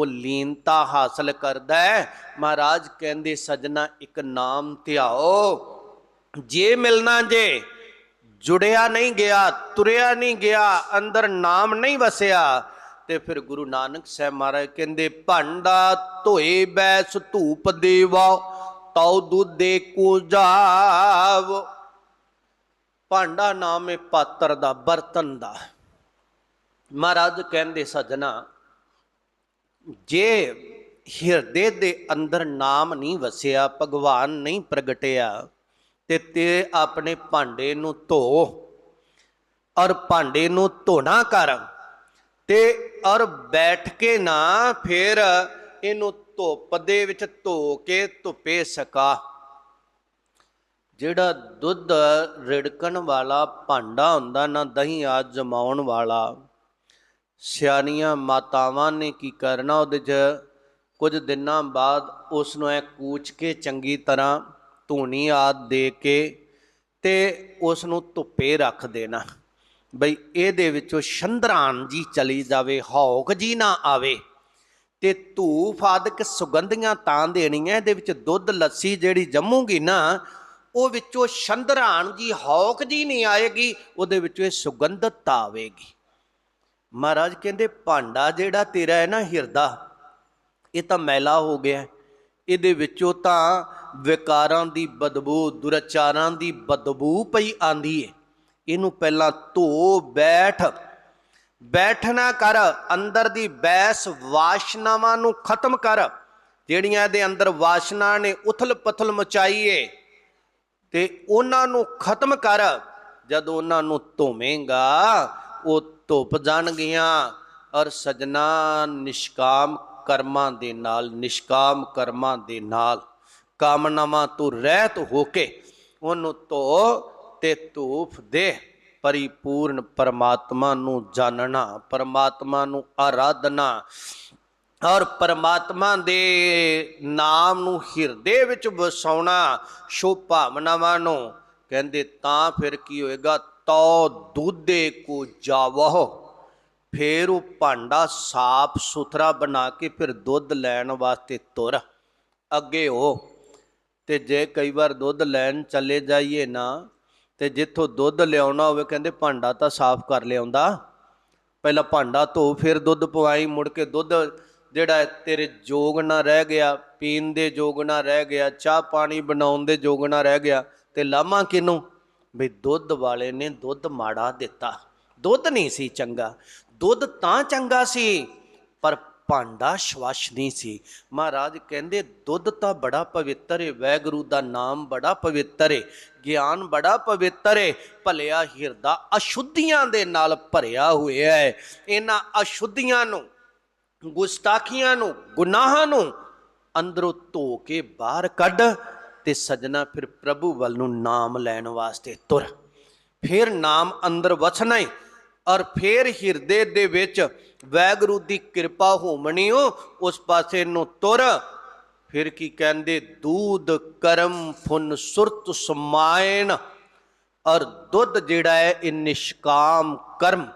ਉਹ ਲੀਨਤਾ ਹਾਸਲ ਕਰਦਾ ਹੈ। ਮਹਾਰਾਜ ਕਹਿੰਦੇ, ਸਜਣਾ ਇੱਕ ਨਾਮ ਧਿਆਓ। ਜੇ ਮਿਲਣਾ ਜੇ, ਜੁੜਿਆ ਨਹੀਂ ਗਿਆ, ਤੁਰਿਆ ਨਹੀਂ ਗਿਆ, ਅੰਦਰ ਨਾਮ ਨਹੀਂ ਵਸਿਆ, ਤੇ ਫਿਰ ਗੁਰੂ ਨਾਨਕ ਸਾਹਿਬ ਮਹਾਰਾਜ ਕਹਿੰਦੇ, ਭਾਂਡਾ ਧੋਏ, ਬੈਸ ਧੂਪ ਦੇਵਾ ਤਉ ਦੁੱਧੇ ਕੋ ਜਾਵ। ਭਾਂਡਾ ਨਾਮ ਹੈ ਪਾਤਰ ਦਾ, ਬਰਤਨ ਦਾ। ਮਹਾਰਾਜ ਕਹਿੰਦੇ, ਸਜਣਾ ਜੇ ਹਿਰਦੇ ਦੇ ਅੰਦਰ ਨਾਮ ਨਹੀਂ ਵਸਿਆ, ਭਗਵਾਨ ਨਹੀਂ ਪ੍ਰਗਟਿਆ, ਤੇ ਤੇ ਆਪਣੇ ਭਾਂਡੇ ਨੂੰ ਧੋ ਔਰ ਭਾਂਡੇ ਨੂੰ ਧੋਣਾ ਕਰ ਤੇ ਔਰ ਬੈਠ ਕੇ ਨਾ ਫਿਰ ਇਹਨੂੰ ਧੁੱਪ ਦੇ ਵਿੱਚ ਧੋ ਕੇ ਧੁੱਪੇ ਸਕਾ। ਜਿਹੜਾ ਦੁੱਧ ਰਿੜਕਣ ਵਾਲਾ ਭਾਂਡਾ ਹੁੰਦਾ ਨਾ, ਦਹੀਂ ਆ ਜਮਾਉਣ ਵਾਲਾ ਸਿਆਣੀਆਂ ਮਾਤਾਵਾਂ ਨੇ ਕੀ ਕਰਨਾ ਉਹਦੇ 'ਚ? ਕੁਝ ਦਿਨਾਂ ਬਾਅਦ ਉਸ ਨੂੰ ਐ ਕੂਚ ਕੇ ਚੰਗੀ ਤਰ੍ਹਾਂ ਧੂਣੀ ਆਦ ਦੇ ਕੇ ਤੇ ਉਸ ਨੂੰ ਧੁੱਪੇ ਰੱਖ ਦੇਣਾ। ਬਈ ਇਹਦੇ ਵਿੱਚੋਂ ਸ਼ੰਦਰਾਨ ਜੀ ਚਲੀ ਜਾਵੇ, ਹੌਕ ਜੀ ਨਾ ਆਵੇ ਤੇ ਧੂਫ ਆਦਿਕ ਸੁਗੰਧੀਆਂ ਤਾਂ ਦੇਣੀਆਂ, ਇਹਦੇ ਵਿੱਚ ਦੁੱਧ, ਲੱਸੀ ਜਿਹੜੀ ਜੰਮੂਗੀ ਨਾ, ਉਹ ਵਿੱਚੋਂ ਛੰਦਰਾਨ ਜੀ ਹੌਕ ਜੀ ਨਹੀਂ ਆਏਗੀ, ਉਹਦੇ ਵਿੱਚੋਂ ਇਹ ਸੁਗੰਧਤਾ ਆਵੇਗੀ। ਮਹਾਰਾਜ ਕਹਿੰਦੇ, ਭਾਂਡਾ ਜਿਹੜਾ ਤੇਰਾ ਹੈ ਨਾ ਹਿਰਦਾ, ਇਹ ਤਾਂ ਮੈਲਾ ਹੋ ਗਿਆ। ਇਹਦੇ ਵਿੱਚੋਂ ਤਾਂ ਵਿਕਾਰਾਂ ਦੀ ਬਦਬੂ, ਦੁਰਚਾਰਾਂ ਦੀ ਬਦਬੂ ਪਈ ਆਂਦੀ ਏ। ਇਹਨੂੰ ਪਹਿਲਾਂ ਧੋ, ਬੈਠ। ਬੈਠਣਾ ਕਰ, ਅੰਦਰ ਦੀ ਬੈਸ ਵਾਸ਼ਨਾਵਾਂ ਨੂੰ ਖਤਮ ਕਰ। ਜਿਹੜੀਆਂ ਇਹਦੇ ਅੰਦਰ ਵਾਸ਼ਨਾ ਨੇ ਉਥਲ ਪਥਲ ਮਚਾਈ ਏ, ਤੇ ਉਹਨਾਂ ਨੂੰ ਖਤਮ ਕਰ। ਜਦੋਂ ਉਹਨਾਂ ਨੂੰ ਧੋਵੇਂਗਾ ਉਹ ਧੁੱਪ ਜਾਣਗੀਆਂ ਔਰ ਸਜਣਾ ਨਿਸ਼ਕਾਮ ਕਰਮਾਂ ਦੇ ਨਾਲ, ਨਿਸ਼ਕਾਮ ਕਰਮਾਂ ਦੇ ਨਾਲ। ਕਾਮਨਾਵਾਂ ਤੋਂ ਰਹਿਤ ਹੋ ਕੇ ਉਹਨੂੰ ਧੋ ਤੇ ਧੂਫ ਦੇ। ਪਰਿਪੂਰਨ ਪਰਮਾਤਮਾ ਨੂੰ ਜਾਣਨਾ ਪਰਮਾਤਮਾ ਨੂੰ ਆਰਾਧਨਾ ਔਰ ਪਰਮਾਤਮਾ ਦੇ ਨਾਮ ਨੂੰ ਹਿਰਦੇ ਵਿੱਚ ਵਸਾਉਣਾ ਸ਼ੋ ਭਾਵਨਾਵਾਂ ਨੂੰ। ਕਹਿੰਦੇ ਤਾਂ ਫਿਰ ਕੀ ਹੋਏਗਾ? ਤੋ ਦੁੱਧੇ ਕੋ ਜਾਵੋ ਫੇਰ ਉਹ ਭਾਂਡਾ ਸਾਫ਼ ਸੁਥਰਾ ਬਣਾ ਕੇ ਫਿਰ ਦੁੱਧ ਲੈਣ ਵਾਸਤੇ ਤੁਰ ਅੱਗੇ ਹੋ ਤੇ ਜੇ ਕਈ ਵਾਰ ਦੁੱਧ ਲੈਣ ਚੱਲੇ ਜਾਈਏ ਨਾ, ਤੇ ਜਿੱਥੋਂ ਦੁੱਧ ਲਿਆਉਣਾ ਹੋਵੇ ਕਹਿੰਦੇ ਭਾਂਡਾ ਤਾਂ ਸਾਫ਼ ਕਰ ਲਿਆਉਂਦਾ। ਪਹਿਲਾਂ ਭਾਂਡਾ ਧੋ, ਫਿਰ ਦੁੱਧ ਪਵਾਈ, ਮੁੜ ਕੇ ਦੁੱਧ ਜਿਹੜਾ ਤੇਰੇ ਜੋਗ ਨਾ ਰਹਿ ਗਿਆ, ਪੀਣ ਦੇ ਜੋਗ ਨਾ ਰਹਿ ਗਿਆ, ਚਾਹ ਪਾਣੀ ਬਣਾਉਣ ਦੇ ਜੋਗ ਨਾ ਰਹਿ ਗਿਆ, ਤੇ ਲਾਮਾ ਕਿਨੂੰ ਵੀ ਦੁੱਧ ਵਾਲੇ ਨੇ ਦੁੱਧ ਮਾੜਾ ਦਿੱਤਾ। ਦੁੱਧ ਨਹੀਂ ਸੀ ਚੰਗਾ। ਦੁੱਧ ਤਾਂ ਚੰਗਾ ਸੀ, ਪਰ ਭਾਂਡਾ ਸ਼ਵਾਸ਼ ਨਹੀਂ ਸੀ। ਮਹਾਰਾਜ ਕਹਿੰਦੇ, ਦੁੱਧ ਤਾਂ ਬੜਾ ਪਵਿੱਤਰ ਹੈ ਵੈਗੁਰੂ ਦਾ ਨਾਮ ਬੜਾ ਪਵਿੱਤਰ ਹੈ ਗਿਆਨ ਬੜਾ ਪਵਿੱਤਰ ਹੈ ਭਲਿਆ ਹਿਰਦਾ ਅਸ਼ੁੱਧੀਆਂ ਦੇ ਨਾਲ ਭਰਿਆ ਹੋਇਆ ਹੈ ਇਹਨਾਂ ਅਸ਼ੁੱਧੀਆਂ ਨੂੰ, ਗੁਸਤਾਖੀਆਂ ਨੂੰ, ਗੁਨਾਹਾਂ ਨੂੰ ਅੰਦਰੋਂ ਧੋ ਕੇ ਬਾਹਰ ਕੱਢ ਤੇ ਸਜਣਾ ਫਿਰ ਪ੍ਰਭੂ ਵੱਲ ਨੂੰ ਨਾਮ ਲੈਣ ਵਾਸਤੇ ਤੁਰ। ਫਿਰ ਨਾਮ ਅੰਦਰ ਵਸਣਾ ਹੀ ਔਰ ਫਿਰ ਹਿਰਦੇ ਦੇ ਵਿੱਚ ਵੈਗੁਰੂ ਦੀ ਕਿਰਪਾ ਹੋਮਣੀ ਉਸ ਪਾਸੇ ਨੂੰ ਤੁਰ। ਫਿਰ ਕੀ ਕਹਿੰਦੇ, ਦੂਧ, ਕਰਮ ਫੁਨ ਸੁਰਤ ਸਮਾਇਣ, ਔਰ ਦੁੱਧ ਜਿਹੜਾ ਹੈ ਇਹ ਨਿਸ਼ਕਾਮ ਕਰਮ,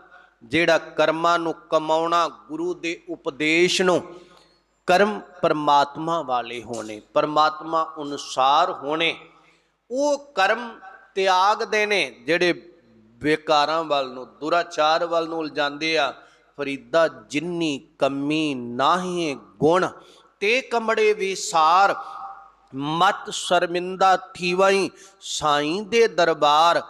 ਜਿਹੜਾ ਕਰਮਾਂ ਨੂੰ ਕਮਾਉਣਾ ਗੁਰੂ ਦੇ ਉਪਦੇਸ਼ ਨੂੰ ਕਰਮ ਪਰਮਾਤਮਾ ਵਾਲੇ ਹੋਣੇ, ਪਰਮਾਤਮਾ ਅਨੁਸਾਰ ਹੋਣੇ, ਉਹ ਕਰਮ ਤਿਆਗ ਦੇਣੇ ਜਿਹੜੇ ਬੇਕਾਰਾਂ ਵੱਲ ਨੂੰ, ਦੁਰਾਚਾਰ ਵੱਲ ਨੂੰ ਉਲਝਾਉਂਦੇ ਆ। ਫਰੀਦਾ ਜਿੰਨੀ ਕਮੀ ਨਾਹੀ ਗੁਣ, ਤੇ ਕਮੜੇ ਵਿਸਾਰ ਮਤ ਸ਼ਰਮਿੰਦਾ ਥੀਵਈ ਸਾਈਂ ਦੇ ਦਰਬਾਰ।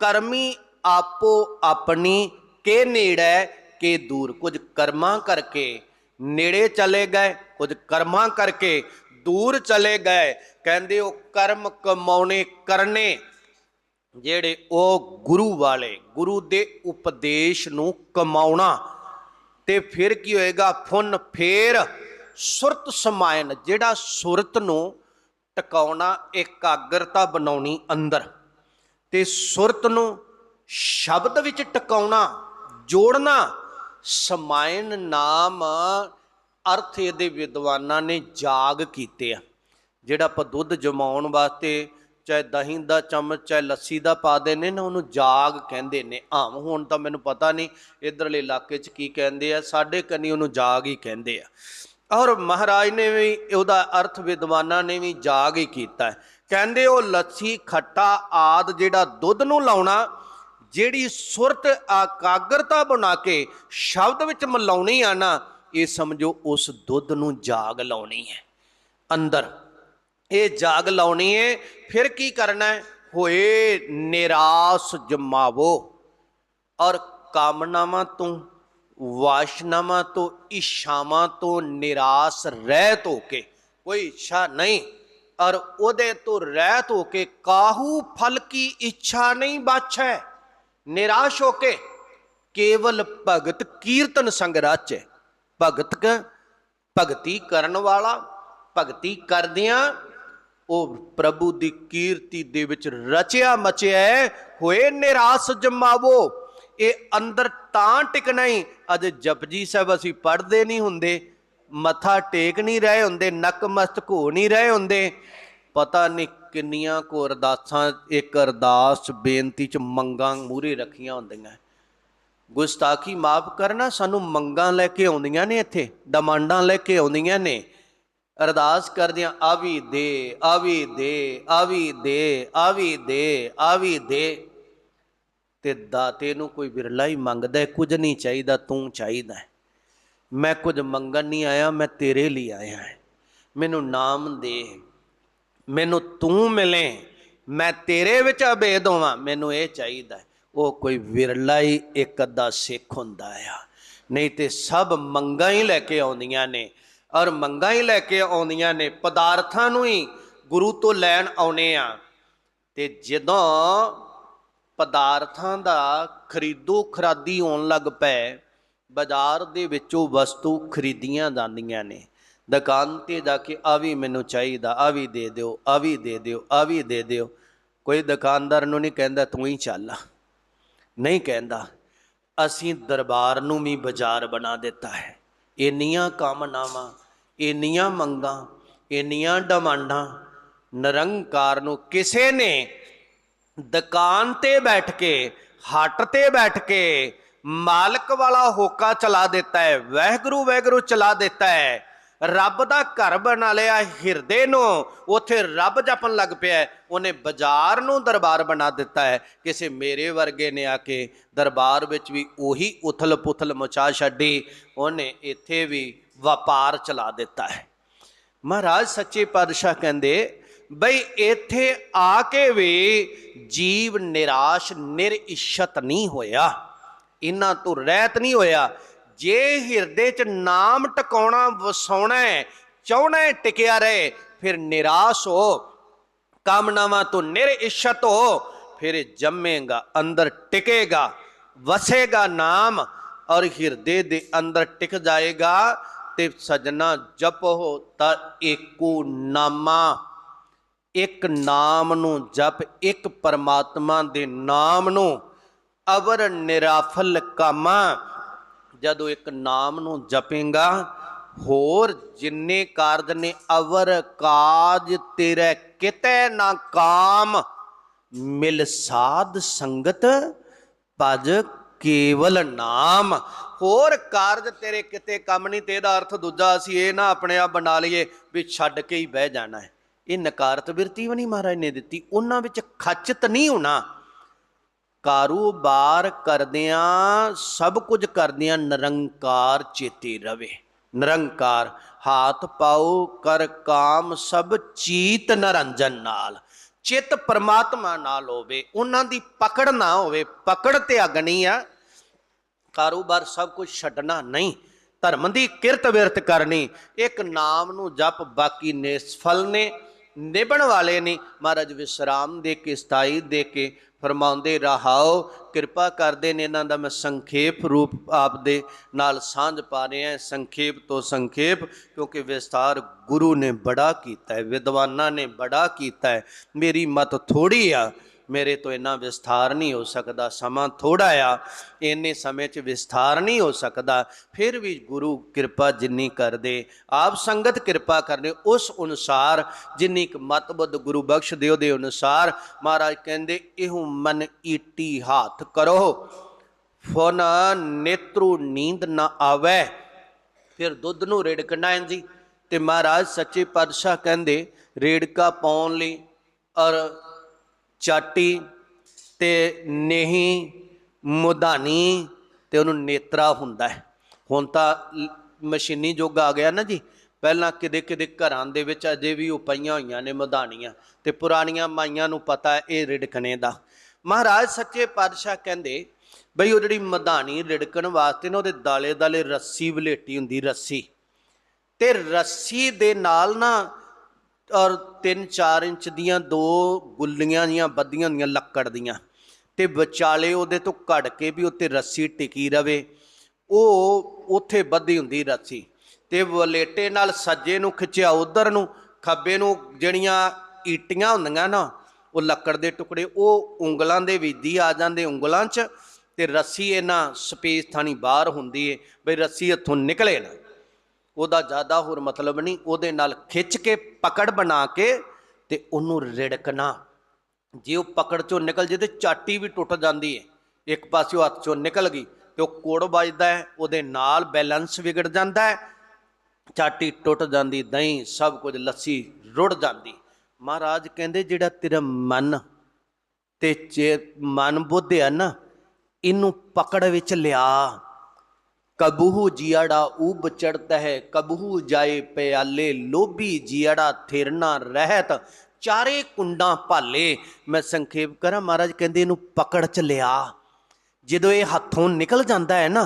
ਕਰਮੀ ਆਪੋ ਆਪਣੀ, ਕੇ ਨੇੜੇ, ਕੇ ਦੂਰ। ਕੁਝ ਕਰਮਾਂ ਕਰਕੇ ਨੇੜੇ ਚਲੇ ਗਏ, ਕੁਝ ਕਰਮਾਂ ਕਰਕੇ ਦੂਰ ਚਲੇ ਗਏ। ਕਹਿੰਦੇ ਉਹ ਕਰਮ ਕਮਾਉਣੇ ਕਰਨੇ, ਜਿਹੜੇ ਉਹ ਗੁਰੂ ਵਾਲੇ, ਗੁਰੂ ਦੇ ਉਪਦੇਸ਼ ਨੂੰ ਕਮਾਉਣਾ। ਤੇ ਫਿਰ ਕੀ ਹੋਏਗਾ? ਫੁੰਨ ਫੇਰ ਸੁਰਤ ਸਮਾਇਨ, ਜਿਹੜਾ ਸੁਰਤ ਨੂੰ ਟਿਕਾਉਣਾ, ਇਕਾਗਰਤਾ ਬਣਾਉਣੀ ਅੰਦਰ। ਤੇ ਸੁਰਤ ਨੂੰ ਸ਼ਬਦ ਵਿੱਚ ਟਿਕਾਉਣਾ, ਜੋੜਨਾ ਸਮਾਇਨ ਨਾਮ ਅਰਥ ਇਹਦੇ ਵਿਦਵਾਨਾਂ ਨੇ ਜਾਗ ਕੀਤੇ ਆ। ਜਿਹੜਾ ਆਪਾਂ ਦੁੱਧ ਜਮਾਉਣ ਵਾਸਤੇ ਚਾਹੇ ਦਹੀਂ ਦਾ ਚਮਚ, ਚਾਹੇ ਲੱਸੀ ਦਾ ਪਾ ਦੇਨੇ ਨਾ, ਉਹਨੂੰ ਜਾਗ ਕਹਿੰਦੇ ਨੇ। ਆਮ, ਹੁਣ ਤਾਂ ਮੈਨੂੰ ਪਤਾ ਨਹੀਂ ਇਧਰਲੇ ਇਲਾਕੇ 'ਚ ਕੀ ਕਹਿੰਦੇ ਆ, ਸਾਡੇ ਕੰਨੀ ਉਹਨੂੰ ਜਾਗ ਹੀ ਕਹਿੰਦੇ ਆ। ਔਰ ਮਹਾਰਾਜ ਨੇ ਵੀ ਉਹਦਾ ਅਰਥ ਵਿਦਵਾਨਾਂ ਨੇ ਵੀ ਜਾਗ ਹੀ ਕੀਤਾ। ਕਹਿੰਦੇ ਉਹ ਲੱਸੀ, ਖੱਟਾ ਆਦ ਜਿਹੜਾ ਦੁੱਧ ਨੂੰ ਲਾਉਣਾ ਜਿਹੜੀ ਸੁਰਤ ਆਕਾਗਰਤਾ ਬਣਾ ਕੇ ਸ਼ਬਦ ਵਿੱਚ ਮਿਲਾਉਣੀ ਆ ਨਾ, ਇਹ ਸਮਝੋ ਉਸ ਦੁੱਧ ਨੂੰ ਜਾਗ ਲਾਉਣੀ ਹੈ। ਅੰਦਰ ਇਹ ਜਾਗ ਲਾਉਣੀ ਹੈ ਫਿਰ ਕੀ ਕਰਨਾ ਹੈ? ਹੋਏ ਨਿਰਾਸ ਜਮਾਵੋ। ਔਰ ਕਾਮਨਾਵਾਂ ਤੋਂ, ਵਾਸ਼ਨਾਵਾਂ ਤੋਂ ਇਸ਼ਾਵਾਂ ਤੋਂ ਨਿਰਾਸ ਰਹਿਤ ਹੋ ਕੇ, ਕੋਈ ਇੱਛਾ ਨਹੀਂ। ਔਰ ਉਹਦੇ ਤੋਂ ਰਹਿਤ ਹੋ ਕੇ ਕਾਹੂ ਫਲ ਕੀ ਇੱਛਾ ਨਹੀਂ ਬਾਛੈ? ਨਿਰਾਸ਼ ਹੋ ਕੇ ਕੇਵਲ ਭਗਤ ਕੀਰਤਨ ਸੰਗ ਰਾਚੈ ਭਗਤ ਭਗਤੀ ਕਰਨ ਵਾਲਾ, ਭਗਤੀ ਕਰਦਿਆਂ ਉਹ ਪ੍ਰਭੂ ਦੀ ਕੀਰਤੀ ਦੇ ਵਿੱਚ ਰਚਿਆ ਮਚਿਆ ਹੋਏ ਨਿਰਾਸ ਜਮਾਵੋ, ਇਹ ਅੰਦਰ ਤਾਂ ਟਿਕਣਾ ਹੀ ਅਜ ਜਪਜੀ ਸਾਹਿਬ ਅਸੀਂ ਪੜ੍ਹਦੇ ਨਹੀਂ ਹੁੰਦੇ, ਮੱਥਾ ਟੇਕ ਨਹੀਂ ਰਹੇ ਹੁੰਦੇ ਨਕਮਸਤਕ ਹੋ ਨਹੀਂ ਰਹੇ ਹੁੰਦੇ। ਪਤਾ ਨਹੀਂ ਕਿੰਨੀਆਂ ਕੋ ਅਰਦਾਸਾਂ ਇੱਕ ਅਰਦਾਸ ਬੇਨਤੀ ਚ ਮੰਗਾਂ ਮੂਰੇ ਰੱਖੀਆਂ ਹੁੰਦੀਆਂ। ਗੁਸਤਾਖੀ ਮਾਫ ਕਰਨਾ ਸਾਨੂੰ ਮੰਗਾਂ ਲੈ ਕੇ ਆਉਂਦੀਆਂ ਨੇ ਇੱਥੇ ਡਿਮਾਂਡਾਂ ਲੈ ਕੇ ਆਉਂਦੀਆਂ ਨੇ। ਅਰਦਾਸ ਕਰਦਿਆਂ ਆ ਵੀ ਦੇ ਆ ਵੀ ਦੇ ਆ ਵੀ ਦੇ ਆ ਵੀ ਦੇ ਆ ਵੀ ਦੇ। ਤੇ ਦਾਤੇ ਨੂੰ ਕੋਈ ਵਿਰਲਾ ਹੀ ਮੰਗਦਾ ਹੈ, ਕੁਝ ਨਹੀਂ ਚਾਹੀਦਾ ਤੂੰ ਚਾਹੀਦਾ ਮੈਂ ਕੁਝ ਮੰਗਣ ਨਹੀਂ ਆਇਆ ਮੈਂ ਤੇਰੇ ਲਈ ਆਇਆ ਮੈਨੂੰ ਨਾਮ ਦੇ। ਮੈਨੂੰ ਤੂੰ ਮਿਲੇ, ਮੈਂ ਤੇਰੇ ਵਿੱਚ ਅਭੇਦ ਹੋਵਾਂ, ਮੈਨੂੰ ਇਹ ਚਾਹੀਦਾ ਉਹ ਕੋਈ ਵਿਰਲਾ ਹੀ ਇੱਕ ਅੱਧਾ ਸਿੱਖ ਹੁੰਦਾ ਆ। ਨਹੀਂ ਤੇ ਸਭ ਮੰਗਾਂ ਹੀ ਲੈ ਕੇ ਆਉਂਦੀਆਂ ਨੇ, ਔਰ ਮੰਗਾਂ ਹੀ ਲੈ ਕੇ ਆਉਂਦੀਆਂ ਨੇ, ਪਦਾਰਥਾਂ ਨੂੰ ਹੀ ਗੁਰੂ ਤੋਂ ਲੈਣ ਆਉਨੇ ਆ। ਤੇ ਜਦੋਂ ਪਦਾਰਥਾਂ ਦਾ ਖਰੀਦੋ ਖਰਾਦੀ ਹੋਣ ਲੱਗ ਪਏ ਬਾਜ਼ਾਰ ਦੇ ਵਿੱਚੋਂ ਵਸਤੂ ਖਰੀਦੀਆਂ ਜਾਂਦੀਆਂ ਨੇ। ਦੁਕਾਨ ਤੇ ਜਾ ਕੇ ਆ ਵੀ ਮੈਨੂੰ ਚਾਹੀਦਾ ਆ ਵੀ ਦੇ ਦਿਓ ਆ ਵੀ ਦੇ ਦਿਓ ਆ ਵੀ ਦੇ ਦਿਓ। ਕੋਈ ਦੁਕਾਨਦਾਰ ਨੂੰ ਨਹੀਂ ਕਹਿੰਦਾ, ਤੂੰ ਹੀ ਚੱਲ। ਨਹੀਂ ਕਹਿੰਦਾ। ਅਸੀਂ ਦਰਬਾਰ ਨੂੰ ਵੀ ਬਾਜ਼ਾਰ ਬਣਾ ਦਿੱਤਾ ਹੈ। ਇੰਨੀਆਂ ਕਾਮਨਾਵਾਂ, ਇੰਨੀਆਂ ਮੰਗਾਂ, ਇੰਨੀਆਂ ਡਿਮਾਂਡਾਂ, ਨਿਰੰਕਾਰ ਨੂੰ ਕਿਸੇ ਨੇ ਦੁਕਾਨ ਤੇ ਬੈਠ ਕੇ, ਹੱਟ ਤੇ ਬੈਠ ਕੇ ਮਾਲਕ ਵਾਲਾ ਹੋਕਾ ਚਲਾ ਦਿੱਤਾ ਹੈ, ਵਾਹਿਗੁਰੂ ਵਾਹਿਗੁਰੂ ਚਲਾ ਦਿੱਤਾ ਹੈ। ਰੱਬ ਦਾ ਘਰ ਬਣਾ ਲਿਆ ਹਿਰਦੇ ਨੂੰ, ਉਥੇ ਰੱਬ ਜਪਣ ਲੱਗ ਪਿਆ ਉਹਨੇ ਬਾਜ਼ਾਰ ਨੂੰ ਦਰਬਾਰ ਬਣਾ ਦਿੱਤਾ ਹੈ। ਕਿਸੇ ਮੇਰੇ ਵਰਗੇ ਨੇ ਆ ਕੇ ਦਰਬਾਰ ਵਿੱਚ ਵੀ ਉਹੀ ਉਥਲ ਪੁਥਲ ਮਚਾ ਛੱਡੀ, ਉਹਨੇ ਇੱਥੇ ਵੀ ਵਪਾਰ ਚਲਾ ਦਿੱਤਾ ਹੈ। ਮਹਾਰਾਜ ਸੱਚੇ ਪਾਤਸ਼ਾਹ ਕਹਿੰਦੇ, ਬਈ ਇੱਥੇ ਆ ਕੇ ਵੀ ਜੀਵ ਨਿਰਾਸ਼, ਨਿਰਇਸ਼ਤ ਨਹੀਂ ਹੋਇਆ। ਇਹਨਾਂ ਤੋਂ ਰਹਿਤ ਨਹੀਂ ਹੋਇਆ। ਜੇ ਹਿਰਦੇ 'ਚ ਨਾਮ ਟਿਕਾਉਣਾ ਵਸਾਉਣਾ ਹੈ, ਚਾਹਣਾ ਟਿਕਿਆ ਰਹੇ, ਫਿਰ ਨਿਰਾਸ਼ ਹੋ। ਕਾਮਨਾਵਾਂ ਤੋਂ ਨਿਰਇਸ਼ਤ ਹੋ, ਫਿਰ ਜੰਮੇਗਾ, ਅੰਦਰ ਟਿਕੇਗਾ, ਵਸੇਗਾ ਨਾਮ, ਔਰ ਹਿਰਦੇ ਦੇ ਅੰਦਰ ਟਿਕ ਜਾਏਗਾ, ਤੇ ਸਜਣਾ ਜਪੋ ਤਾਂ ਏਕੋ ਨਾਮਾ। ਇੱਕ ਨਾਮ ਨੂੰ ਜਪ, ਇੱਕ ਪਰਮਾਤਮਾ ਦੇ ਨਾਮ ਨੂੰ, ਅਵਰ ਨਿਰਾਫਲ ਕਾਮਾ। ਜਦੋਂ ਇੱਕ ਨਾਮ ਨੂੰ ਜਪੇਗਾ, ਹੋਰ ਜਿੰਨੇ ਕਾਰਜ ਨੇ, ਅਵਰ ਕਾਜ ਤੇਰੇ ਕਿਤੇ ਨਾ ਕਾਮ। ਮਿਲ ਸਾਧ ਸੰਗਤ, ਭਜ ਕੇਵਲ ਨਾਮ। ਹੋਰ ਕਾਰਜ ਤੇਰੇ ਕਿਤੇ ਕੰਮ ਨਹੀਂ, ਤੇ ਇਹਦਾ ਅਰਥ ਦੂਜਾ ਅਸੀਂ ਇਹ ਨਾ ਆਪਣੇ ਆਪ ਬਣਾ ਲਈਏ ਵੀ ਛੱਡ ਕੇ ਹੀ ਬਹਿ ਜਾਣਾ ਹੈ। ਇਹ ਨਕਾਰਤ ਬਿਰਤੀ ਵੀ ਨਹੀਂ ਮਹਾਰਾਜ ਨੇ ਦਿੱਤੀ, ਉਹਨਾਂ ਵਿੱਚ ਖਚਤ ਨਹੀਂ ਹੋਣਾ। ਕਾਰੋਬਾਰ ਕਰਦਿਆਂ, ਸਭ ਕੁਝ ਕਰਦਿਆਂ ਨਿਰੰਕਾਰ ਚੇਤੇ ਰਵੇ। ਨਿਰੰਕਾਰ, ਹਾਥ ਪਾਉ ਕਰ ਕਾਮ, ਸਭ ਚੀਤ ਨਰੰਜਨ ਨਾਲ। ਚਿੱਤ ਪਰਮਾਤਮਾ ਨਾਲ ਹੋਵੇ, ਉਹਨਾਂ ਦੀ ਪਕੜ ਨਾ ਹੋਵੇ, ਪਕੜ ਤੇ ਅਗਣੀ ਆ। ਕਾਰੋਬਾਰ ਸਭ ਕੁਝ ਛੱਡਣਾ ਨਹੀਂ, ਧਰਮ ਦੀ ਕਿਰਤ ਵਿਰਤ ਕਰਨੀ, ਇੱਕ ਨਾਮ ਨੂੰ ਜਪ ਬਾਕੀ ਨਿਸਫਲ ਨੇ, ਨਿਭਣ ਵਾਲੇ ਨੇ। ਮਹਾਰਾਜ ਵਿਸਰਾਮ ਦੇ ਕੇ, ਸਤਾਈ ਦੇ ਕੇ ਫਰਮਾਉਂਦੇ, ਰਹਾਓ, ਕਿਰਪਾ ਕਰਦੇ ਨੇ ਇਹਨਾਂ ਦਾ, ਮੈਂ ਸੰਖੇਪ ਰੂਪ ਆਪ ਦੇ ਨਾਲ ਸਾਂਝ ਪਾ ਰਿਹਾ ਸੰਖੇਪ ਤੋਂ ਸੰਖੇਪ, ਕਿਉਂਕਿ ਵਿਸਤਾਰ ਗੁਰੂ ਨੇ ਬੜਾ ਕੀਤਾ ਹੈ, ਵਿਦਵਾਨਾਂ ਨੇ ਬੜਾ ਕੀਤਾ ਹੈ। ਮੇਰੀ ਮਤ ਥੋੜੀ ਆ ਮੇਰੇ ਤੋਂ ਇੰਨਾ ਵਿਸਥਾਰ ਨਹੀਂ ਹੋ ਸਕਦਾ, ਸਮਾਂ ਥੋੜਾ ਆ, ਇੰਨੇ ਸਮੇਂ 'ਚ ਵਿਸਥਾਰ ਨਹੀਂ ਹੋ ਸਕਦਾ। ਫਿਰ ਵੀ ਗੁਰੂ ਕਿਰਪਾ ਜਿੰਨੀ ਕਰਦੇ, ਆਪ ਸੰਗਤ ਕਿਰਪਾ ਕਰਨੇ, ਉਸ ਅਨੁਸਾਰ ਜਿੰਨੀ ਕੁ ਮਤ ਬੁੱਧ ਗੁਰੂ ਬਖਸ਼ ਦਿਓ ਦੇ ਅਨੁਸਾਰ, ਮਹਾਰਾਜ ਕਹਿੰਦੇ, ਇਹੋ ਮਨ ਈਟੀ ਹੱਥ ਕਰੋ। ਫੋਨ ਨੇਤਰੂ ਨੀਂਦ ਨਾ ਆਵੇ। ਫਿਰ ਦੁੱਧ ਨੂੰ ਰਿੜਕਣਾ ਹੈ ਜੀ ਤੇ ਮਹਾਰਾਜ ਸੱਚੇ ਪਾਤਸ਼ਾਹ ਕਹਿੰਦੇ, ਰੇੜਕਾ ਪਾਉਣ ਲਈ ਔਰ ਚਾਟੀ ਤੇ ਨੇਹੀ ਮੁਦਾਨੀ ਤੇ ਉਹਨੂੰ ਨੇਤਰਾ ਹੁੰਦਾ ਹੈ। ਹੁਣ ਤਾਂ ਮਸ਼ੀਨੀ ਯੁੱਗ ਆ ਗਿਆ ਨਾ ਜੀ। ਪਹਿਲਾਂ ਕਿਤੇ ਕਿਤੇ ਘਰਾਂ ਦੇ ਵਿੱਚ ਅਜੇ ਵੀ ਉਹ ਪਈਆਂ ਹੋਈਆਂ ਨੇ ਮਧਾਨੀਆਂ ਤੇ ਪੁਰਾਣੀਆਂ ਮਾਈਆਂ ਨੂੰ ਪਤਾ ਇਹ ਰਿੜਕਣੇ ਦਾ। ਮਹਾਰਾਜ ਸੱਚੇ ਪਾਤਸ਼ਾਹ ਕਹਿੰਦੇ ਬਈ ਉਹ ਜਿਹੜੀ ਮਧਾਨੀ ਰਿੜਕਣ ਵਾਸਤੇ ਨਾ ਉਹਦੇ ਦਾਲੇ ਦਾਲੇ ਰੱਸੀ ਵਲੇਟੀ ਹੁੰਦੀ, ਰੱਸੀ। ਤੇ ਰੱਸੀ ਦੇ ਨਾਲ ਨਾ ਔਰ 3-4 ਇੰਚ ਦੀਆਂ ਦੋ ਗੁੱਲੀਆਂ ਜੀਆਂ ਬੱਧੀਆਂ ਹੁੰਦੀਆਂ ਲੱਕੜ ਦੀਆਂ ਤੇ ਵਿਚਾਲੇ ਉਹਦੇ ਤੋਂ ਘੜ ਕੇ ਵੀ ਉੱਤੇ ਰੱਸੀ ਟਿਕੀ ਰਵੇ, ਉਹ ਉੱਥੇ ਬੱਧੀ ਹੁੰਦੀ ਰੱਸੀ ਤੇ ਵਲੇਟੇ ਨਾਲ ਸੱਜੇ ਨੂੰ ਖਿੱਚਿਆ ਉਧਰ ਨੂੰ, ਖੱਬੇ ਨੂੰ ਜਿਹੜੀਆਂ ਈਟੀਆਂ ਹੁੰਦੀਆਂ ਨਾ, ਉਹ ਲੱਕੜ ਦੇ ਟੁਕੜੇ, ਉਹ ਉਂਗਲਾਂ ਦੇ ਵਿੱਚ ਹੀ ਆ ਜਾਂਦੇ ਉਂਗਲਾਂ 'ਚ ਤੇ ਰੱਸੀ ਇਹਨਾਂ ਸਪੇਸ ਥਾਣੀ ਬਾਹਰ ਹੁੰਦੀ ਏ, ਬਈ ਰੱਸੀ ਇੱਥੋਂ ਨਿਕਲੇ ਨਾ। ਉਹਦਾ ਜ਼ਿਆਦਾ ਹੋਰ ਮਤਲਬ ਨਹੀਂ, ਉਹਦੇ ਨਾਲ ਖਿੱਚ ਕੇ ਪਕੜ ਬਣਾ ਕੇ ਤੇ ਉਹਨੂੰ ਰਿੜਕਣਾ। ਜੇ ਉਹ ਪਕੜ ਚੋਂ ਨਿਕਲ ਜੇ ਤੇ ਚਾਟੀ ਵੀ ਟੁੱਟ ਜਾਂਦੀ ਹੈ ਇੱਕ ਪਾਸਿਓਂ ਹੱਥ ਚੋਂ ਨਿਕਲ ਗਈ ਤੇ ਉਹ ਕੋੜ ਵੱਜਦਾ ਹੈ ਉਹਦੇ ਨਾਲ ਬੈਲੈਂਸ ਵਿਗੜ ਜਾਂਦਾ ਹੈ ਚਾਟੀ ਟੁੱਟ ਜਾਂਦੀ, ਦਹੀਂ ਸਭ ਕੁਝ ਲੱਸੀ ਰੁੜ ਜਾਂਦੀ। ਮਹਾਰਾਜ ਕਹਿੰਦੇ, ਜਿਹੜਾ ਤੇਰਾ ਮਨ ਤੇ ਚੇ, ਮਨ ਬੁੱਧ ਹੈ ਨਾ, ਇਹਨੂੰ ਪਕੜ ਵਿੱਚ ਲਿਆ। ਕਬਹੂ ਜੀੜਾ ਊਬ ਚੜਤਾ ਹੈ ਕਬਹੂ ਜਾਏ ਪਿਆਲੇ, ਲੋਭੀ ਜੀੜਾ ਥਿਰਨਾ ਰਹਿਤ, ਚਾਰੇ ਕੁੰਡਾਂ ਭਾਲੇ। ਮੈਂ ਸੰਖੇਪ ਕਰਾਂ, ਮਹਾਰਾਜ ਕਹਿੰਦੇ ਇਹਨੂੰ ਪਕੜ ਚ ਲਿਆ। ਜਦੋਂ ਇਹ ਹੱਥੋਂ ਨਿਕਲ ਜਾਂਦਾ ਹੈ ਨਾ,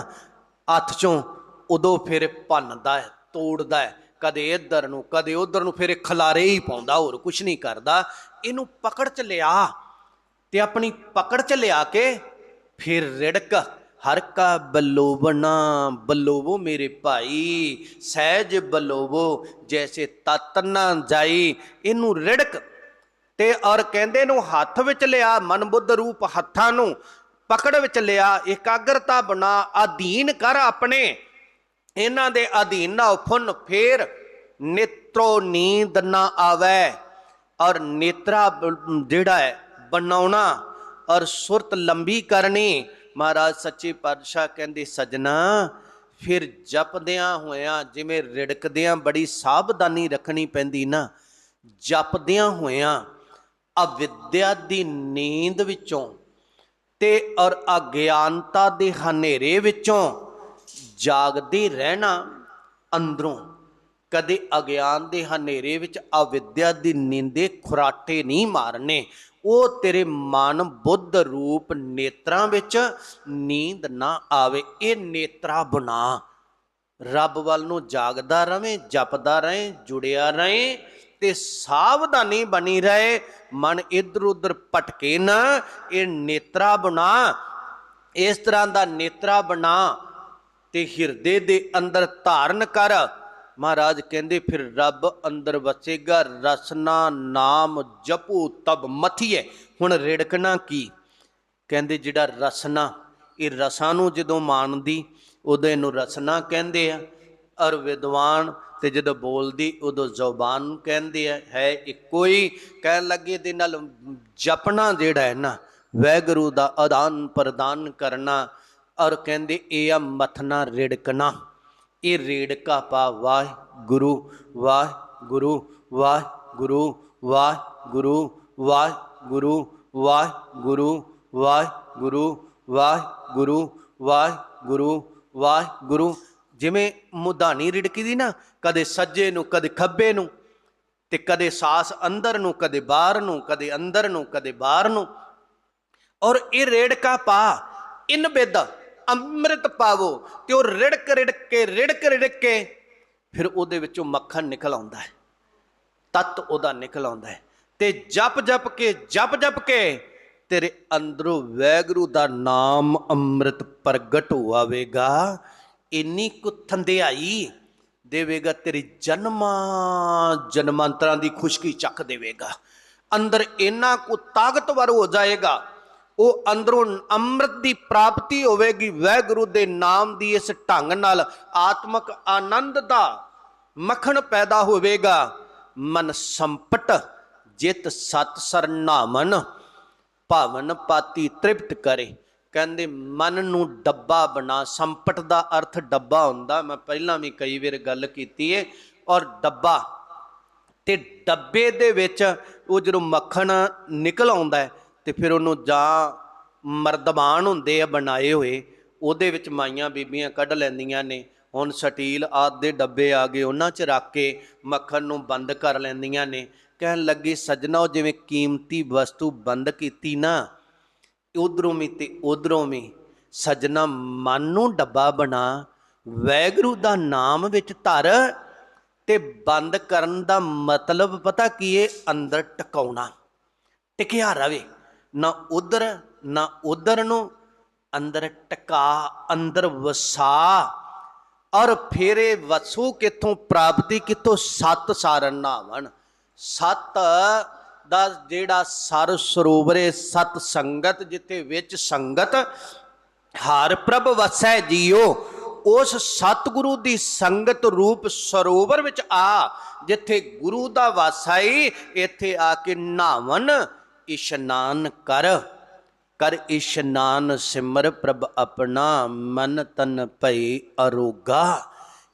ਹੱਥ ਚੋਂ, ਉਦੋਂ ਫਿਰ ਭੰਨਦਾ ਹੈ, ਤੋੜਦਾ ਹੈ। ਕਦੇ ਇੱਧਰ ਨੂੰ, ਕਦੇ ਉੱਧਰ ਨੂੰ, ਫਿਰ ਇਹ ਖਲਾਰੇ ਹੀ ਪਾਉਂਦਾ, ਹੋਰ ਕੁਝ ਨਹੀਂ ਕਰਦਾ। ਇਹਨੂੰ ਪਕੜ ਚ ਲਿਆ ਤੇ ਆਪਣੀ ਪਕੜ ਚ ਲਿਆ ਕੇ ਫਿਰ ਰਿੜਕ ਹਰ ਕਾ ਬਲੋਵਣਾ ਬਲੋਵੋ ਮੇਰੇ ਭਾਈ, ਸਹਿਜ ਬਲੋਵੋ, ਜੈਸੇ ਤਤ ਨਾ ਜਾਈ, ਇਹਨੂੰ ਰਿੜਕ। ਤੇ ਔਰ ਕਹਿੰਦੇ ਨੂੰ ਹੱਥ ਵਿੱਚ ਲਿਆ ਮਨ ਬੁੱਧ ਰੂਪ ਹੱਥਾਂ ਨੂੰ, ਪਕੜ ਵਿੱਚ ਲਿਆ, ਇਕਾਗਰਤਾ ਬਣਾ, ਅਧੀਨ ਕਰ ਆਪਣੇ। ਇਹਨਾਂ ਦੇ ਅਧੀਨ ਨਾ ਫੁੰਨ ਫੇਰ ਨੇਤਰੋ ਨੀਂਦ ਨਾ ਆਵੇ। ਔਰ ਨੇਤਰਾ ਜਿਹੜਾ ਹੈ, ਬਣਾਉਣਾ, ਔਰ ਸੁਰਤ ਲੰਬੀ ਕਰਨੀ ਮਹਾਰਾਜ ਸੱਚੀ ਪਾਤਸ਼ਾਹ ਕਹਿੰਦੇ, ਸਜਣਾ, ਫਿਰ ਜਪਦਿਆਂ ਹੋਇਆਂ ਜਿਵੇਂ ਰਿੜਕਦਿਆਂ ਬੜੀ ਸਾਵਧਾਨੀ ਰੱਖਣੀ ਪੈਂਦੀ ਨਾ, ਜਪਦਿਆਂ ਹੋਇਆਂ ਅਵਿਦਿਆ ਦੀ ਨੀਂਦ ਵਿੱਚੋਂ ਤੇ ਔਰ ਅਗਿਆਨਤਾ ਦੇ ਹਨੇਰੇ ਵਿੱਚੋਂ ਜਾਗਦੇ ਰਹਿਣਾ ਅੰਦਰੋਂ। ਕਦੇ ਅਗਿਆਨ ਦੇ ਹਨੇਰੇ ਵਿੱਚ ਅਵਿਦਿਆ ਦੀ ਨੀਂਦੇ ਖੁਰਾਟੇ ਨਹੀਂ ਮਾਰਨੇ ਉਹ ਤੇਰੇ ਮਨ ਬੁੱਧ ਰੂਪ ਨੇਤਰਾਂ ਵਿੱਚ ਨੀਂਦ ਨਾ ਆਵੇ, ਇਹ ਨੇਤਰਾ ਬਣਾ। ਰੱਬ ਵੱਲ ਨੂੰ ਜਾਗਦਾ ਰਵੇਂ, ਜਪਦਾ ਰਹੇ ਜੁੜਿਆ ਰਹੇ ਤੇ ਸਾਵਧਾਨੀ ਬਣੀ ਰਹੇ। ਮਨ ਇਧਰ ਉਧਰ ਭਟਕੇ ਨਾ, ਇਹ ਨੇਤਰਾ ਬਣਾ। ਇਸ ਤਰ੍ਹਾਂ ਦਾ ਨੇਤਰਾ ਬਣਾ ਤੇ ਹਿਰਦੇ ਦੇ ਅੰਦਰ ਧਾਰਨ ਕਰ। ਮਹਾਰਾਜ ਕਹਿੰਦੇ, ਫਿਰ ਰੱਬ ਅੰਦਰ ਵਸੇਗਾ, ਰਸਨਾ ਨਾਮ ਜਪੂ, ਤਬ ਮਥੀਏ ਹੁਣ ਰਿੜਕਣਾ ਕੀ? ਕਹਿੰਦੇ, ਜਿਹੜਾ ਰਸਨਾ, ਇਹ ਰਸਾਂ ਨੂੰ ਜਦੋਂ ਮਾਣਦੀ, ਉਦੋਂ ਇਹਨੂੰ ਰਸਨਾ ਕਹਿੰਦੇ ਆ। ਔਰ ਵਿਦਵਾਨ ਤੇ ਜਦੋਂ ਬੋਲਦੀ, ਉਦੋਂ ਜ਼ੁਬਾਨ ਕਹਿੰਦੇ ਆ, ਹੈ ਇੱਕੋ ਹੀ ਕਹਿਣ ਲੱਗੇ ਦੇ ਨਾਲ ਜਪਣਾ ਜਿਹੜਾ ਹੈ ਨਾ, ਵੈਗਰੂ ਦਾ ਆਦਾਨ ਪ੍ਰਦਾਨ ਕਰਨਾ। ਔਰ ਕਹਿੰਦੇ, ਇਹ ਆ ਮਥਨਾ ਰਿੜਕਣਾ। ਇਹ ਰੇੜਕਾ ਪਾ ਵਾਹਿਗੁਰੂ ਵਾਹਿਗੁਰੂ ਵਾਹਿਗੁਰੂ ਵਾਹਿਗੁਰੂ ਵਾਹਿਗੁਰੂ ਵਾਹਿਗੁਰੂ ਵਾਹਿਗੁਰੂ ਵਾਹਿਗੁਰੂ ਵਾਹਿਗੁਰੂ ਵਾਹਿਗੁਰੂ। ਜਿਵੇਂ ਮੁਦਾਨੀ ਰਿੜਕੀ ਦੀ ਨਾ, ਕਦੇ ਸੱਜੇ ਨੂੰ, ਕਦੇ ਖੱਬੇ ਨੂੰ, ਤੇ ਕਦੇ ਸਾਸ ਅੰਦਰ ਨੂੰ, ਕਦੇ ਬਾਹਰ ਨੂੰ, ਕਦੇ ਅੰਦਰ ਨੂੰ, ਕਦੇ ਬਾਹਰ ਨੂੰ। ਔਰ ਇਹ ਰੇੜਕਾ ਪਾ ਇਨ ਬੇਦਾ ਅੰਮ੍ਰਿਤ ਪਾਵੋ ਤੇ ਉਹ ਰਿੜਕ ਰਿੜਕ ਕੇ ਰਿੜਕ ਰਿੜਕ ਕੇ ਫਿਰ ਉਹਦੇ ਵਿੱਚੋਂ ਮੱਖਣ ਨਿਕਲ ਆਉਂਦਾ ਹੈ। ਤਤ ਉਹਦਾ ਨਿਕਲ ਆਉਂਦਾ ਹੈ। ਤੇ ਜਪ ਜਪ ਕੇ, ਜਪ ਜਪ ਕੇ ਤੇਰੇ ਅੰਦਰੋਂ ਵੈਗਰੂ ਦਾ ਨਾਮ ਅੰਮ੍ਰਿਤ ਪ੍ਰਗਟ ਹੋਵੇਗਾ ਇੰਨੀ ਕੁ ਥੰਧਿਆਈ ਦੇਵੇਗਾ, ਤੇਰੀ ਜਨਮਾਂ, ਜਨਮਾਂਤਰਾਂ ਦੀ ਖੁਸ਼ਕੀ ਚੱਕ ਦੇਵੇਗਾ। ਅੰਦਰ ਇੰਨਾ ਕੁ ਤਾਕਤਵਰ ਹੋ ਜਾਏਗਾ ਉਹ ਅੰਦਰੋਂ ਅੰਮ੍ਰਿਤ ਦੀ ਪ੍ਰਾਪਤੀ ਹੋਵੇਗੀ। ਵੈਗੁਰੂ ਦੇ ਨਾਮ ਦੀ ਇਸ ਢੰਗ ਨਾਲ ਆਤਮਕ ਆਨੰਦ ਦਾ ਮੱਖਣ ਪੈਦਾ ਹੋਵੇਗਾ। ਮਨ ਸੰਪਟ ਜਿਤ ਸਤ ਸਰਨਾਮਨ ਭਾਵਨ ਪਾਤੀ ਤ੍ਰਿਪਤ ਕਰੇ। ਕਹਿੰਦੇ ਮਨ ਨੂੰ ਡੱਬਾ ਬਣਾ। ਸੰਪਟ ਦਾ ਅਰਥ ਡੱਬਾ ਹੁੰਦਾ। ਮੈਂ ਪਹਿਲਾਂ ਵੀ ਕਈ ਵਾਰ ਗੱਲ ਕੀਤੀ ਏ। ਔਰ ਡੱਬਾ ਤੇ ਡੱਬੇ ਦੇ ਵਿੱਚ ਉਹ ਜਦੋਂ ਮੱਖਣ ਨਿਕਲ ਆਉਂਦਾ ਹੈ, ਤੇ ਫਿਰ ਉਹਨੂੰ ਜਾਂ ਮਰਦਬਾਨ ਹੁੰਦੇ ਆ ਬਣਾਏ ਹੋਏ, ਉਹਦੇ ਵਿੱਚ ਮਾਈਆਂ ਬੀਬੀਆਂ ਕੱਢ ਲੈਂਦੀਆਂ ਨੇ। ਹੁਣ ਸਟੀਲ ਆਦ ਦੇ ਡੱਬੇ ਆ ਗਏ, ਉਹਨਾਂ 'ਚ ਰੱਖ ਕੇ ਮੱਖਣ ਨੂੰ ਬੰਦ ਕਰ ਲੈਂਦੀਆਂ ਨੇ। ਕਹਿਣ ਲੱਗੀ, ਸਜਣਾ, ਉਹ ਜਿਵੇਂ ਕੀਮਤੀ ਵਸਤੂ ਬੰਦ ਕੀਤੀ ਨਾ, ਉਧਰੋਂ ਵੀ ਤੇ ਉਧਰੋਂ ਵੀ, ਸਜਣਾ ਮਨ ਨੂੰ ਡੱਬਾ ਬਣਾ, ਵੈਗਰੂ ਦਾ ਨਾਮ ਵਿੱਚ ਧਰ ਤੇ ਬੰਦ ਕਰਨ ਦਾ ਮਤਲਬ ਪਤਾ ਕੀ ਏ? ਅੰਦਰ ਟਿਕਾਉਣਾ, ਟਿਕਿਆ ਰਵੇ। ਨਾ ਉਧਰ ਨਾ ਉਧਰ ਨੂੰ, ਅੰਦਰ ਟਕਾ, ਅੰਦਰ ਵਸਾ। ਔਰ ਫੇਰੇ ਵਸੂ ਕਿੱਥੋਂ, ਪ੍ਰਾਪਤੀ ਕਿੱਥੋਂ? ਸਤ ਸਾਰਨ ਨਾਵਣ। ਸਤ ਦਾ ਜਿਹੜਾ ਸਰ ਸਰੋਵਰੇ, ਸਤ ਸੰਗਤ ਜਿੱਥੇ ਵਿੱਚ ਸੰਗਤ, ਹਰ ਪ੍ਰਭ ਵਸੈ ਜੀਓ। ਉਸ ਸਤਿਗੁਰੂ ਦੀ ਸੰਗਤ ਰੂਪ ਸਰੋਵਰ ਵਿੱਚ ਆ। ਜਿੱਥੇ ਗੁਰੂ ਦਾ ਵਾਸਾ ਈ, ਇੱਥੇ ਆ ਕੇ ਨਾਵਨ ਇਸ਼ਨਾਨ ਕਰ ਕਰ ਇਸ਼ਨਾਨ ਸਿਮਰ ਪ੍ਰਭ ਆਪਣਾ, ਮਨ ਤਨ ਭਈ ਅਰੋਗਾ।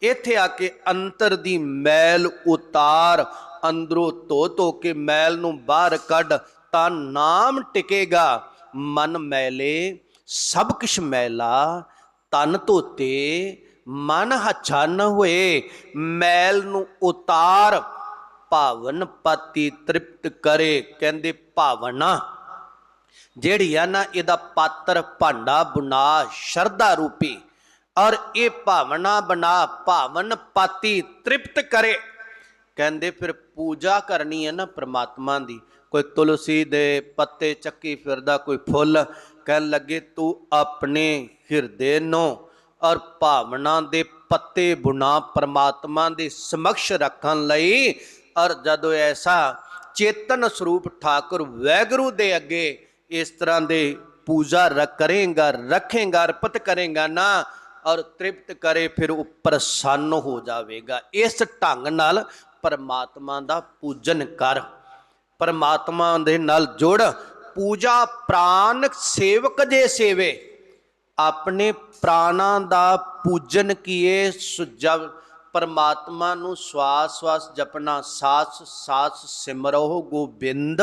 ਇੱਥੇ ਆ ਕੇ ਅੰਤਰ ਦੀ ਮੈਲ ਉਤਾਰ, ਅੰਦਰੋਂ ਧੋ ਧੋ ਕੇ ਮੈਲ ਨੂੰ ਬਾਹਰ ਕੱਢ, ਤਾਂ ਨਾਮ ਟਿਕੇਗਾ, ਮਨ ਮੈਲੇ, ਸਭ ਕੁਛ ਮੈਲਾ, ਤਨ ਧੋਤੇ, ਮਨ ਹਛਨ ਹੋਏ, ਮੈਲ ਨੂੰ ਉਤਾਰ ਭਾਵਨ ਪਾਤੀ ਤ੍ਰਿਪਤ ਕਰੇ, ਕਹਿੰਦੇ ਭਾਵਨਾ, ਜਿਹੜੀ ਆ ਨਾ, ਇਹਦਾ ਪਾਤਰ ਭਾਂਡਾ ਬੁਨਾ ਸ਼ਰਧਾ ਰੂਪੀ, ਔਰ ਇਹ ਭਾਵਨਾ ਬਣਾ, ਭਾਵਨ ਪਾਤੀ ਤ੍ਰਿਪਤ ਕਰੇ। ਕਹਿੰਦੇ ਫਿਰ ਪੂਜਾ ਕਰਨੀ ਹੈ ਨਾ ਪ੍ਰਮਾਤਮਾ ਦੀ, ਕੋਈ ਤੁਲਸੀ ਦੇ ਪੱਤੇ ਚੱਕੀ ਫਿਰਦਾ ਕੋਈ ਫੁੱਲ, ਕਹਿਣ ਲੱਗੇ ਤੂੰ ਆਪਣੇ ਹਿਰਦੇ ਨੂੰ, ਔਰ ਭਾਵਨਾ ਦੇ ਪੱਤੇ ਬੁਣਾ, ਪ੍ਰਮਾਤਮਾ ਦੇ ਸਮਕਸ਼ ਰੱਖਣ ਲਈ ਔਰ ਜਦੋਂ ਐਸਾ ਚੇਤਨ ਸਰੂਪ ਠਾਕੁਰ ਵੈਗਰੂ ਦੇ ਅੱਗੇ ਇਸ ਤਰ੍ਹਾਂ ਦੇ ਪੂਜਾ ਕਰੇਗਾ, ਰੱਖੇਗਾ, ਅਰਪਿਤ ਕਰੇਗਾ ਨਾ, ਔਰ ਤ੍ਰਿਪਤ ਕਰੇ ਫਿਰ ਉਹ ਪ੍ਰਸੰਨ ਹੋ ਜਾਵੇਗਾ। ਇਸ ਢੰਗ ਨਾਲ ਪਰਮਾਤਮਾ ਦਾ ਪੂਜਨ ਕਰ। ਪਰਮਾਤਮਾ ਦੇ ਨਾਲ ਜੁੜ। ਪੂਜਾ ਪ੍ਰਾਨ ਸੇਵਕ ਜੇ ਸੇਵੇ। ਆਪਣੇ ਪ੍ਰਾਣਾਂ ਦਾ ਪੂਜਨ ਕੀਏ ਸੁਜਬ ਪਰਮਾਤਮਾ ਨੂੰ ਸਵਾਸ ਸਵਾਸ ਜਪਣਾ, ਸਾਸ ਸਾਸ ਸਿਮਰੋ ਗੋਬਿੰਦ,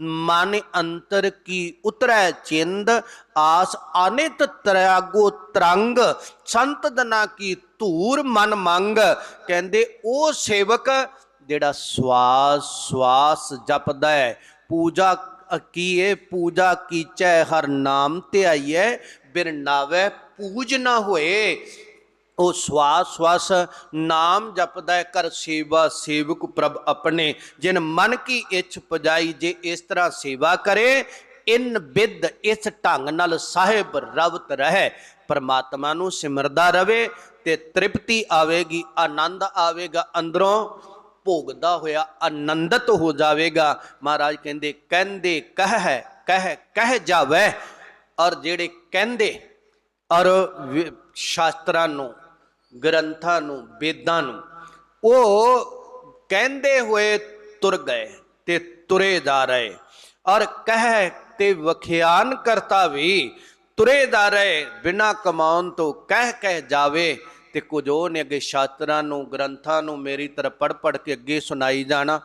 ਮਨ ਅੰਤਰ ਕੀ ਉਤਰੈ ਚਿੰਦ, ਆਸ ਅਨਿਤ ਤਰਾਗੋ ਤਰੰਗ, ਸੰਤ ਦਨਾ ਕੀ ਧੂਰ ਮਨ ਮੰਗ। ਕਹਿੰਦੇ ਉਹ ਸੇਵਕ ਜਿਹੜਾ ਸਵਾਸ ਸਵਾਸ ਜਪਦਾ ਹੈ, ਪੂਜਾ ਕੀਏ, ਪੂਜਾ ਕੀਚੈ, ਹਰ ਨਾਮ ਤੇ ਆਈਐ ਬਿਨ ਨਾਵੇ ਪੂਜ ਨਾ ਹੋਏ। ਉਹ ਸਵਾਸ ਸਵਾਸ ਨਾਮ ਜਪਦਾ ਹੈ ਕਰ ਸੇਵਾ ਸੇਵਕ ਪ੍ਰਭ ਆਪਣੇ। ਜਿਨ ਮਨ ਕੀ ਇੱਛ ਪਜਾਈ, ਜੇ ਇਸ ਤਰ੍ਹਾਂ ਸੇਵਾ ਕਰੇ, ਇਨ ਬਿਦ ਇਸ ਢੰਗ ਨਾਲ ਸਾਹਿਬ ਰਵਤ ਰਹੇ। ਪਰਮਾਤਮਾ ਨੂੰ ਸਿਮਰਦਾ ਰਵੇ ਤੇ ਤ੍ਰਿਪਤੀ ਆਵੇਗੀ, ਆਨੰਦ ਆਵੇਗਾ, ਅੰਦਰੋਂ ਭੋਗਦਾ ਹੋਇਆ ਆਨੰਦਤ ਹੋ ਜਾਵੇਗਾ। ਮਹਾਰਾਜ ਕਹਿੰਦੇ ਕਹਿੰਦੇ ਕਹਿ ਕਹਿ ਕਹਿ ਜਾਵੇ। ਔਰ ਜਿਹੜੇ ਕਹਿੰਦੇ, ਔਰ ਵਿ- ਸ਼ਾਸਤਰਾਂ ਨੂੰ ਗ੍ਰੰਥਾਂ ਨੂੰ, ਵੇਦਾਂ ਨੂੰ, ਉਹ ਕਹਿੰਦੇ ਹੋਏ ਤੁਰ ਗਏ ਤੇ ਤੁਰੇ ਜਾ ਰਹੇ। ਔਰ ਕਹਿ ਤੇ ਵਖਿਆਨ ਕਰਤਾ ਵੀ ਤੁਰੇ ਜਾ ਰਹੇ ਬਿਨਾ ਕਮਾਉਣ ਤੋਂ ਕਹਿ ਕਹਿ ਜਾਵੇ ਤੇ ਕੁਝ ਉਹ ਨੇ ਅੱਗੇ ਸ਼ਾਸਤਰਾਂ ਨੂੰ, ਗ੍ਰੰਥਾਂ ਨੂੰ ਮੇਰੀ ਤਰ੍ਹਾਂ ਪੜ ਪੜ ਕੇ ਅੱਗੇ ਸੁਣਾਈ ਜਾਣਾ।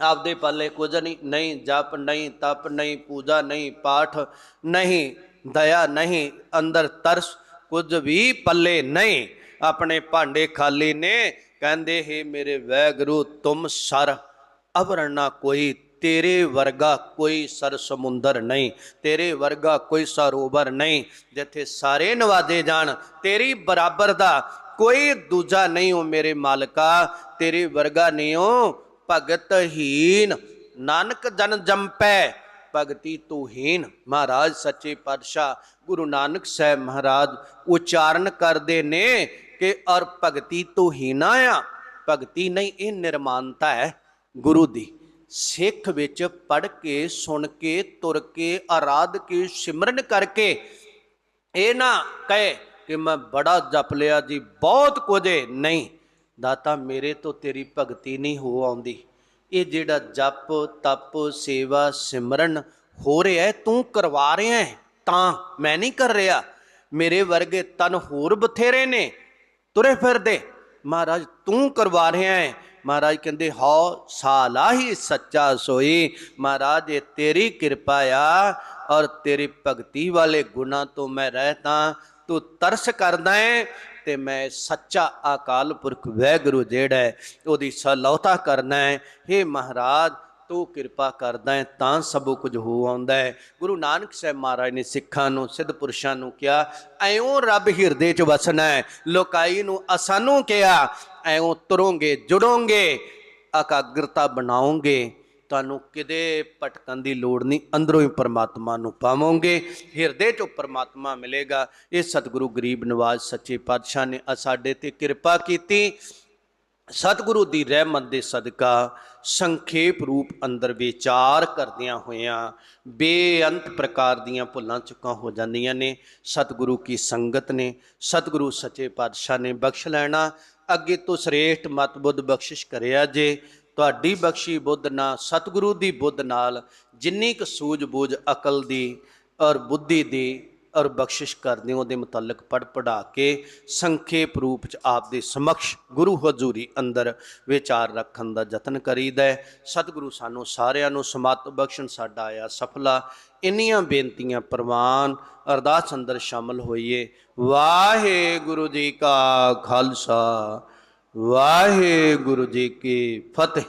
ਆਪਦੇ ਪੱਲੇ ਕੁਝ ਨਹੀਂ ਨਹੀਂ ਜਪ ਨਹੀਂ, ਤਪ ਨਹੀਂ, ਪੂਜਾ ਨਹੀਂ, ਪਾਠ ਨਹੀਂ, ਦਇਆ ਨਹੀਂ, ਅੰਦਰ ਤਰਸ ਕੁਝ ਵੀ ਪੱਲੇ ਨਹੀਂ। ਆਪਣੇ ਭਾਂਡੇ ਖਾਲੀ ਨੇ, ਕਹਿੰਦੇ, ਹੈ ਮੇਰੇ ਵੈਗਰੂ, ਤੁਮ ਸਰ ਅਵਰਣਾ ਕੋਈ ਤੇਰੇ ਵਰਗਾ ਕੋਈ ਸਰ ਸਮੁੰਦਰ ਨਹੀਂ, ਤੇਰੇ ਵਰਗਾ ਕੋਈ ਸਰੋਵਰ ਨਹੀਂ, ਜਿੱਥੇ ਸਾਰੇ ਨਵਾਦੇ ਜਾਣ, ਤੇਰੀ ਬਰਾਬਰ ਦਾ ਕੋਈ ਦੂਜਾ ਨਹੀਂ ਹੋ ਮੇਰੇ ਮਾਲਕਾ, ਤੇਰੇ ਵਰਗਾ ਨਹੀਂ ਹੋ ਭਗਤ ਹੀਨ ਨਾਨਕ ਜਨ ਜੰਪੈ ਭਗਤੀ ਤੂਹੀਨ ਮਹਾਰਾਜ ਸੱਚੇ ਪਾਤਸ਼ਾਹ, ਗੁਰੂ ਨਾਨਕ ਸਾਹਿਬ ਮਹਾਰਾਜ, ਉਚਾਰਨ ਕਰਦੇ ਨੇ ਕਿ ਔਰ ਭਗਤੀ ਤੂੰ ਹੀ ਨਾ ਆ। ਭਗਤੀ ਨਹੀਂ, ਇਹ ਨਿਰਮਾਨਤਾ ਹੈ ਗੁਰੂ ਦੀ। ਸਿੱਖ ਵਿੱਚ ਪੜ ਕੇ, ਸੁਣ ਕੇ, ਤੁਰ ਕੇ, ਆਰਾਧ ਕੇ, ਸਿਮਰਨ ਕਰਕੇ ਇਹ ਨਾ ਕਹੇ ਕਿ ਮੈਂ ਬੜਾ ਜਪ ਲਿਆ ਜੀ, ਬਹੁਤ ਕੁਝ ਨਹੀਂ, ਦਾਤਾ, ਮੇਰੇ ਤੋਂ ਤੇਰੀ ਭਗਤੀ ਨਹੀਂ ਹੋ ਆਉਂਦੀ। ਇਹ ਜਿਹੜਾ ਜਪ, ਤਪ, ਸੇਵਾ, ਸਿਮਰਨ ਹੋ ਰਿਹਾ ਹੈ, ਤੂੰ ਕਰਵਾ ਰਿਹਾ ਹੈ, ਤਾਂ ਮੈਂ ਨਹੀਂ ਕਰ ਰਿਹਾ। ਮੇਰੇ ਵਰਗੇ ਤਨ ਹੋਰ ਬਥੇਰੇ ਨੇ। ਤੁਰੇ ਫਿਰਦੇ। ਮਹਾਰਾਜ, ਤੂੰ ਕਰਵਾ ਰਿਹਾ ਹੈ ਮਹਾਰਾਜ ਕਹਿੰਦੇ, ਹਉ ਸਾਲਾ ਹੀ ਸੱਚਾ ਸੋਈ। ਮਹਾਰਾਜ, ਇਹ ਤੇਰੀ ਕਿਰਪਾ ਆ ਔਰ ਤੇਰੀ ਭਗਤੀ ਵਾਲੇ ਗੁਣਾ ਤੋਂ ਮੈਂ ਰਹਿਤਾ। ਤੂੰ ਤਰਸ ਕਰਦਾ ਹੈ ਤੇ ਮੈਂ ਸੱਚਾ ਅਕਾਲ ਪੁਰਖ ਵੈਗੁਰੂ ਜਿਹੜਾ ਹੈ ਉਹਦੀ ਸਲੌਤਾ ਕਰਨਾ ਹੈ हे ਮਹਾਰਾਜ ਤੂੰ ਕਿਰਪਾ ਕਰਦਾ ਹੈ ਤਾਂ ਸਭ ਕੁਝ ਹੋ ਆਉਂਦਾ ਹੈ ਗੁਰੂ ਨਾਨਕ ਸਾਹਿਬ ਮਹਾਰਾਜ ਨੇ ਸਿੱਖਾਂ ਨੂੰ, ਸਿੱਧ ਪੁਰਸ਼ਾਂ ਨੂੰ ਕਿਹਾ, ਐਉਂ ਰੱਬ ਹਿਰਦੇ 'ਚ ਵਸਣਾ ਹੈ ਲੋਕਾਈ ਨੂੰ ਅਸਾਨੂੰ ਕਿਹਾ, ਐਉਂ ਤੁਰੋਗੇ, ਜੁੜੋਗੇ, ਇਕਾਗਰਤਾ ਬਣਾਓਗੇ ਤੁਹਾਨੂੰ ਕਿਤੇ ਭਟਕਣ ਦੀ ਲੋੜ ਨਹੀਂ, ਅੰਦਰੋਂ ਹੀ ਪਰਮਾਤਮਾ ਨੂੰ ਪਾਵੋਗੇ। ਹਿਰਦੇ 'ਚੋਂ ਪਰਮਾਤਮਾ ਮਿਲੇਗਾ। ਇਹ ਸਤਿਗੁਰੂ ਗਰੀਬ ਨਵਾਜ਼ ਸੱਚੇ ਪਾਤਸ਼ਾਹ ਨੇ ਸਾਡੇ ਤੇ ਕਿਰਪਾ ਕੀਤੀ। ਸਤਿਗੁਰੂ ਦੀ ਰਹਿਮਤ ਦੇ ਸਦਕਾ ਸੰਖੇਪ ਰੂਪ ਅੰਦਰ ਵਿਚਾਰ ਕਰਦਿਆਂ ਹੋਇਆਂ ਬੇਅੰਤ ਪ੍ਰਕਾਰ ਦੀਆਂ ਭੁੱਲਾਂ ਚੁੱਕਾਂ ਹੋ ਜਾਂਦੀਆਂ ਨੇ। ਸਤਿਗੁਰੂ ਕੀ ਸੰਗਤ ਨੇ, ਸਤਿਗੁਰੂ ਸੱਚੇ ਪਾਤਸ਼ਾਹ ਨੇ ਬਖਸ਼ ਲੈਣਾ। ਅੱਗੇ ਤੋਂ ਸ੍ਰੇਸ਼ਟ ਮਤ ਬੁੱਧ ਬਖਸ਼ਿਸ਼ ਕਰਿਆ ਜੇ, ਤੁਹਾਡੀ ਬਖਸ਼ੀ ਬੁੱਧ ਨਾਲ ਸਤਿਗੁਰੂ ਦੀ ਬੁੱਧ ਨਾਲ ਜਿੰਨੀ ਕੁ ਸੂਝ-ਬੂਝ ਅਕਲ ਦੀ ਔਰ ਬੁੱਧੀ ਦੀ ਔਰ ਬਖਸ਼ਿਸ਼ ਕਰਦੇ ਹੋ ਉਹਦੇ ਮੁਤਲਕ ਪੜ ਪੜਾ ਕੇ ਸੰਖੇਪ ਰੂਪ ਚ ਆਪ ਦੇ ਸਮਕਸ਼ ਗੁਰੂ ਹਜ਼ੂਰੀ ਅੰਦਰ ਵਿਚਾਰ ਰੱਖਣ ਦਾ ਯਤਨ ਕਰੀਦਾ ਸਤਿਗੁਰੂ ਸਾਨੂੰ ਸਾਰਿਆਂ ਨੂੰ ਸਮਤ ਬਖਸ਼ਣ ਸਾਡਾ ਆਇਆ ਸਫਲਾ। ਇੰਨੀਆਂ ਬੇਨਤੀਆਂ ਪ੍ਰਵਾਨ ਅਰਦਾਸ ਅੰਦਰ ਸ਼ਾਮਲ ਹੋਈਏ। ਵਾਹਿਗੁਰੂ ਜੀ ਕਾ ਖਾਲਸਾ, ਵਾਹਿਗੁਰੂ ਜੀ ਕੀ ਫਤਿਹ।